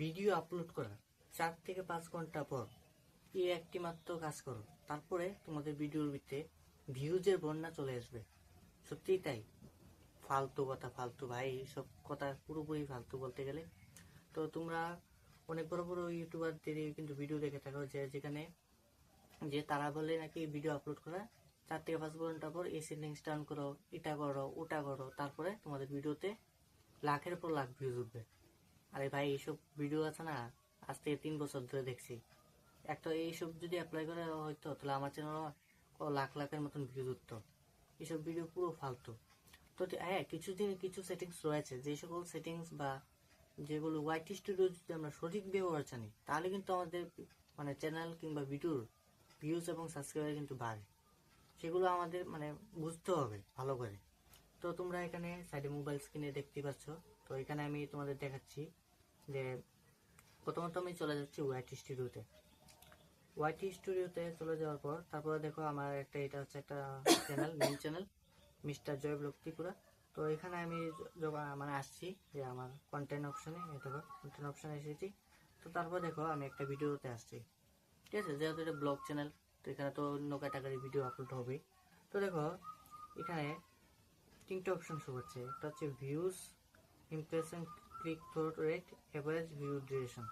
Video upload করার চার থেকে পাঁচ ঘণ্টা পর এই একটি মাত্র কাজ করো। তারপরে তোমাদের ভিডিওর ভিতরে ভিউজের বন্যা চলে আসবে। সত্যিই তাই। ফালতু কথা, ফালতু ভাই, সব কথা পুরোপুরি ফালতু বলতে গেলে। তো তোমরা অনেক বড় বড় ইউটিউবারদের কিন্তু ভিডিও দেখে থাকো যে, যেখানে যে তারা বলে নাকি ভিডিও আপলোড করা, চার থেকে পাঁচ ঘণ্টা পর এই সেটিংস ডাউন করো, এটা করো, ওটা করো, তারপরে তোমাদের ভিডিওতে লাখের পর লাখ ভিউজ উঠবে। আরে ভাই, এইসব ভিডিও আছে না, আজ থেকে তিন বছর ধরে দেখছি। একটা এইসব যদি অ্যাপ্লাই করা হইতো তাহলে আমার চ্যানেল লাখ লাখের মতন ভিউজ উঠতো। এইসব ভিডিও পুরো ফালতু। তো হ্যাঁ কিছু দিন কিছু সেটিংস রয়েছে, যে সকল সেটিংস বা যেগুলো ওয়াইটি স্টুডিও যদি আমরা সঠিক ব্যবহার জানি, তাহলে কিন্তু আমাদের মানে চ্যানেল কিংবা ভিডিওর ভিউজ এবং সাবস্ক্রাইবার কিন্তু বাড়ে। সেগুলো আমাদের মানে বুঝতে হবে ভালো করে। তো তোমরা এখানে সাইডে মোবাইল স্ক্রিনে দেখতে পাচ্ছ। তো এখানে আমি তোমাদের দেখাচ্ছি। যে প্রথমত আমি চলে যাচ্ছি ওয়াইট স্টুডিওতে ওয়াইটি স্টুডিওতে চলে যাওয়ার পর, তারপরে দেখো আমার একটা এটা হচ্ছে একটা channel main channel mister Joy block Tripura তো এখানে আমি যখন মানে আসছি যে আমার কন্টেন্ট অপশনে দেখো কন্টেন্ট অপশনে এসেছি। তো তারপর দেখো আমি একটা ভিডিওতে আসছি। ঠিক আছে, যেহেতু এটা ব্লগ চ্যানেল তো এখানে তো অন্য ক্যাটাগরি ভিডিও আপলোড হবেই। তো দেখো, এখানে তিনটে অপশন শো হচ্ছে একটা হচ্ছে views impression click through rate average view duration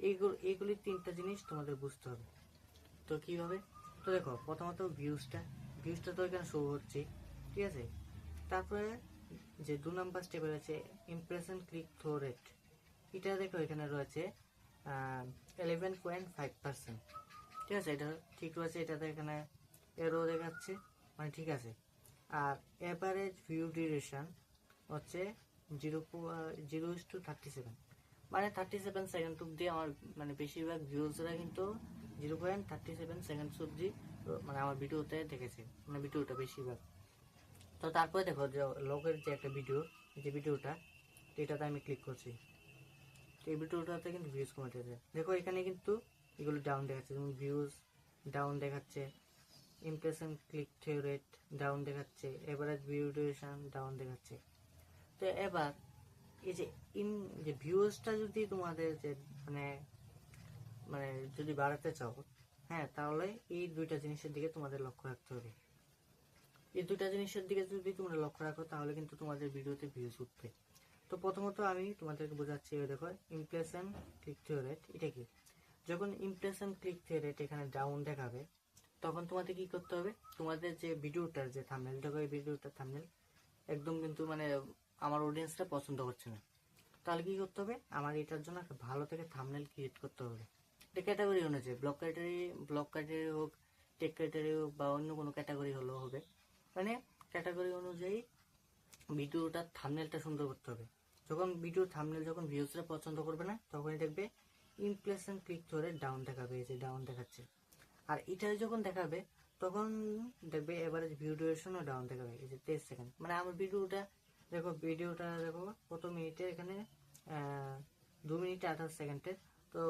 এইগুলো এইগুলি তিনটা জিনিস তোমাদের বুঝতে হবে। তো কীভাবে তো দেখো, প্রথমত ভিউজটা ভিউজটা তো এখানে শো হচ্ছে, ঠিক আছে? তারপরে যে দু নাম্বার স্টেপে রয়েছে ইমপ্রেশন ক্লিক থ্রু রেট এটা দেখো এখানে রয়েছে এলেভেন পয়েন্ট ফাইভ পার্সেন্ট ঠিক আছে? এটা ঠিক রয়েছে, এটাতে এখানে এরও দেখাচ্ছে মানে ঠিক আছে। আর এভারেজ ভিউ ডিউরেশন হচ্ছে zero zero two thirty seven মানে থার্টি সেভেন সেকেন্ড অব্দি আমার মানে বেশিরভাগ ভিউজরা কিন্তু zero point thirty seven second অব্দি মানে আমার ভিডিওতে দেখেছে মানে ভিডিওটা বেশিরভাগ। তো তারপরে দেখো যে লগের যে একটা ভিডিও যে ভিডিওটা, এটাতে আমি ক্লিক করছি। তো এই ভিডিওটাতে কিন্তু ভিউজ কমে যাচ্ছে। দেখো এখানে কিন্তু এগুলো ডাউন দেখাচ্ছে, যেমন ভিউজ ডাউন দেখাচ্ছে ইমপ্রেশন ক্লিক থ্রু ডাউন দেখাচ্ছে এভারেজ ভিউ ডিউরেশন ডাউন দেখাচ্ছে। তো এবার, এই যে ইন যে ভিউজটা যদি তোমাদের যে মানে মানে যদি বাড়াতে চাও হ্যাঁ তাহলে এই দুইটা জিনিসের দিকে তোমাদের লক্ষ্য রাখতে হবে। এই দুইটা জিনিসের দিকে যদি তোমরা লক্ষ্য রাখো, তাহলে কিন্তু তোমাদের ভিডিওতে ভিউজ উঠবে। তো প্রথমত আমি তোমাদেরকে বোঝাচ্ছি দেখো ইমপ্রেশন ক্লিক রেট এটা কি? যখন ইমপ্রেশন ক্লিক রেট এখানে ডাউন দেখাবে, তখন তোমাদের কি করতে হবে? তোমাদের যে ভিডিওটার যে থামনেল দেখো এই ভিডিওটার থামনেল একদম কিন্তু মানে আমার অডিয়েন্সটা পছন্দ করছে না। তাহলে কী করতে হবে? আমার এটার জন্য একটা ভালো থেকে থামনেল ক্রিয়েট করতে হবে। এটা ক্যাটাগরি অনুযায়ী ব্লক ক্যাটাগরি ব্লক ক্যাটাগরি হোক টেক ক্যাটাগরি হোক বা অন্য কোনো ক্যাটাগরি হলেও হবে। মানে ক্যাটাগরি অনুযায়ী ভিডিওটার থামনেলটা সুন্দর করতে হবে। যখন ভিডিও থামনেল যখন ভিউজরা পছন্দ করবে না, তখনই দেখবে ইমপ্রেশন ক্লিক ধরে ডাউন দেখাবে, এই যে ডাউন দেখাচ্ছে। আর এটা যখন দেখাবে, তখন দেখবে এভারেজ ভিউ ডিউরেশনও ডাউন দেখাবে, এই যে তেইশ সেকেন্ড মানে আমার ভিডিওটা দেখো ভিডিওটা দেখো কত মিনিটে এখানে দু মিনিট আঠাশ সেকেন্ডের তো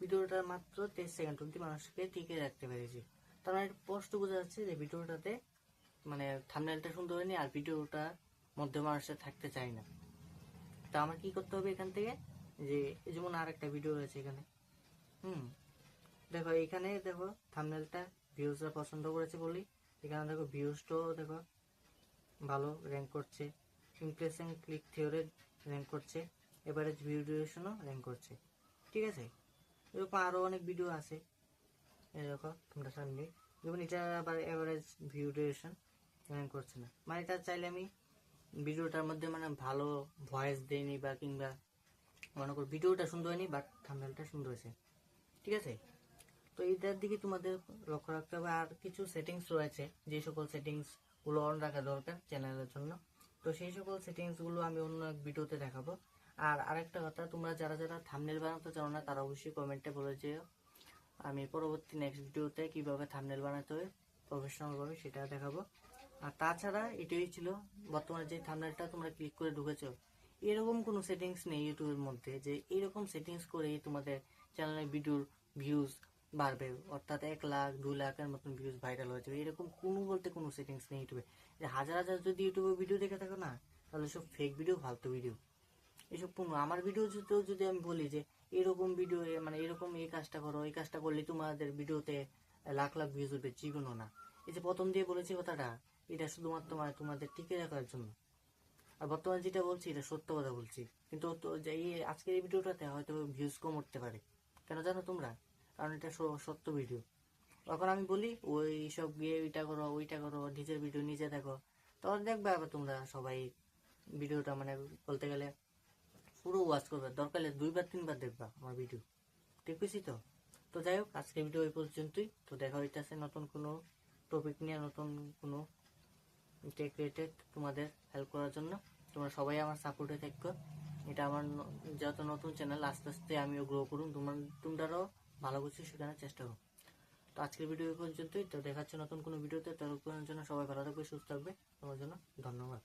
ভিডিওটা মাত্র তেইশ সেকেন্ড অব্দি মানুষকে টিকে রাখতে পেরেছি। তার মানে স্পষ্ট বোঝা যাচ্ছে যে ভিডিওটাতে মানে থামনেলটা সুন্দর হয়নি আর ভিডিওটা মধ্যে মানুষের থাকতে চাই না। তো আমার কি করতে হবে এখান থেকে? যে যেমন আর একটা ভিডিও রয়েছে এখানে। হুম, দেখো এখানে দেখো থামনেলটা ভিউজরা পছন্দ করেছে বলি এখানে দেখো ভিউজটাও দেখো ভালো র্যাঙ্ক করছে। Impression click through rate rank করছে এভারেজ ভিউ র্যাঙ্ক করছে, ঠিক আছে? এরকম আরও অনেক ভিডিও আছে দেখো, তোমরা সামনে। যেমন এটা আবার এভারেজ ভিউ ডিউরেশন র্যাঙ্ক করছে না। মানে এটা চাইলে আমি ভিডিওটার মধ্যে মানে ভালো ভয়েস দেয়নি বা কিংবা মনে করো ভিডিওটা সুন্দর হয়নি বাট থাম্বনেলটা সুন্দর হয়েছে, ঠিক আছে? তো এটার দিকে তোমাদের লক্ষ্য রাখতে হবে। আর কিছু সেটিংস রয়েছে, যে সকল সেটিংসগুলো অন রাখা দরকার চ্যানেলের জন্য। তো সেই সকল সেটিংসগুলো আমি অন্য এক ভিডিওতে দেখাবো। আর আরেকটা কথা, তোমরা যারা যারা থামনেল বানাতে চাও না, তারা অবশ্যই কমেন্টে বলে যেও। আমি পরবর্তী নেক্সট ভিডিওতে কীভাবে থামনেল বানাতে হয় প্রফেশনালভাবে সেটা দেখাবো। আর তাছাড়া এটাই ছিল, বর্তমানে যে থামনেলটা তোমরা ক্লিক করে ঢুকেছো, এরকম কোনো সেটিংস নেই ইউটিউবের মধ্যে, যে এরকম সেটিংস করে তোমাদের চ্যানেলের ভিডিওর ভিউজ বাড়বে। অর্থাৎ এক লাখ দু লাখের মতন ভিউজ ভাইরাল হয়ে যাবে। এরকম কোনো বলতে কোনো সেটিংস নেই ইউটিউবে। যে হাজার হাজার যদি ইউটিউবে ভিডিও দেখে থাকো না, তাহলে সব ফেক ভিডিও ফালতু ভিডিও এসব কোনো আমার ভিডিওতেও যদি আমি বলি যে, এরকম ভিডিও মানে এরকম এই কাজটা করো, এই কাজটা করলে তোমাদের ভিডিওতে লাখ লাখ ভিউজ উঠবে জীবনও না। এই যে প্রথম দিয়ে বলেছি কথাটা, এটা শুধুমাত্র মানে তোমাদের টিকে রাখার জন্য। আর বর্তমানে যেটা বলছি, এটা সত্য কথা বলছি। কিন্তু এই আজকের এই ভিডিওটাতে হয়তো ভিউজ কম উঠতে পারে। কেন জানো তোমরা? কারণ এটা সত্য ভিডিও তখন আমি বলি, ওই সব গিয়ে ওইটা করো ওইটা করো, নিজের ভিডিও নিজে দেখো। তখন দেখবে আবার তোমরা সবাই ভিডিওটা মানে বলতে গেলে পুরো ওয়াচ করবে। দরকার দুইবার, তিনবার দেখবা আমার ভিডিও ঠিক তো? তো যাই হোক, আজকে ভিডিও এই পর্যন্তই। তো দেখা হইতেছে নতুন কোনো টপিক নিয়ে, নতুন কোনো টেক রিলেটেড তোমাদের হেল্প করার জন্য। তোমরা সবাই আমার সাপোর্টে থাকো। এটা আমার যত নতুন চ্যানেল আস্তে আস্তে আমিও গ্রো করুন তোমার তোমরাও ভালো কিছু শেখানোর চেষ্টা করো। তো আজকের ভিডিও পর্যন্তই। তো দেখাচ্ছে নতুন কোনো ভিডিওতে ততক্ষণের জন্য সবাই ভালো থাকবে, সুস্থ থাকবে। তোমার জন্য ধন্যবাদ।